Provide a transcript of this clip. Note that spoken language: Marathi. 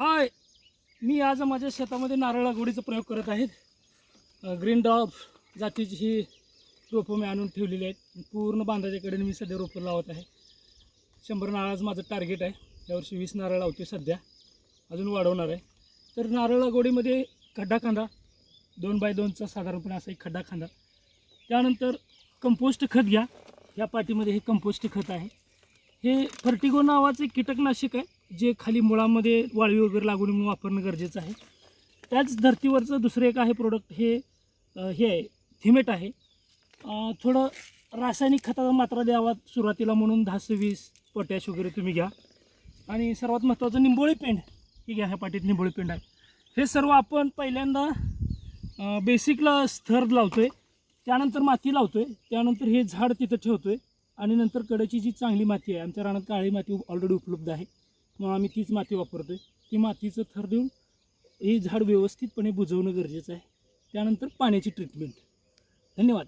हाय मी आज माझ्या शेतामध्ये नारळ लागवडीचा प्रयोग करत आहे ग्रीन डॉप जातीची ही रोपं मी आणून ठेवलेली आहेत. पूर्ण बांधाच्याकडे मी सध्या रोपं लावत आहे. शंभर नारळाचं माझं टार्गेट आहे. यावर्षी वीस नारळ लावते सध्या. अजून वाढवणार आहे. तर नारळ लागवडीमध्ये खड्डा खांदा दोन बाय दोनचा साधारणपणे असा एक खड्डा खांदा त्यानंतर कंपोस्ट खत घ्या. या पाटीमध्ये हे कंपोस्ट खत आहे. हे फर्टिगो नावाचं कीटकनाशक आहे. जे खाली मुळामध्ये वाळवी वगैरे लागून म्हणून वापरणं गरजेचं आहे. त्याच धर्तीवरचं दुसरं एक आहे प्रोडक्ट हे हे आहे थिमेट आहे. थोडं रासायनिक खताचा मात्रा द्यावा सुरुवातीला म्हणून दहा सव्वीस वीस पोटॅश वगैरे तुम्ही घ्या. आणि सर्वात महत्त्वाचं निंबोळी पेंड ही घ्या ह्या पाटीत निंबोळी पेंड आहे. हे सर्व आपण पहिल्यांदा बेसिकला स्थर लावतो आहे त्यानंतर माती लावतो आहे त्यानंतर हे झाड तिथं ठेवतो आहे आणि नंतर कडेची जी चांगली माती आहे आमच्या रानात काळी माती ऑलरेडी उपलब्ध आहे. म्हणून आम्ही तीच माती वापरतो आहे ती मातीचं थर देऊन हे झाड व्यवस्थितपणे बुजवणं गरजेचं आहे. त्यानंतर पाण्याची ट्रीटमेंट धन्यवाद.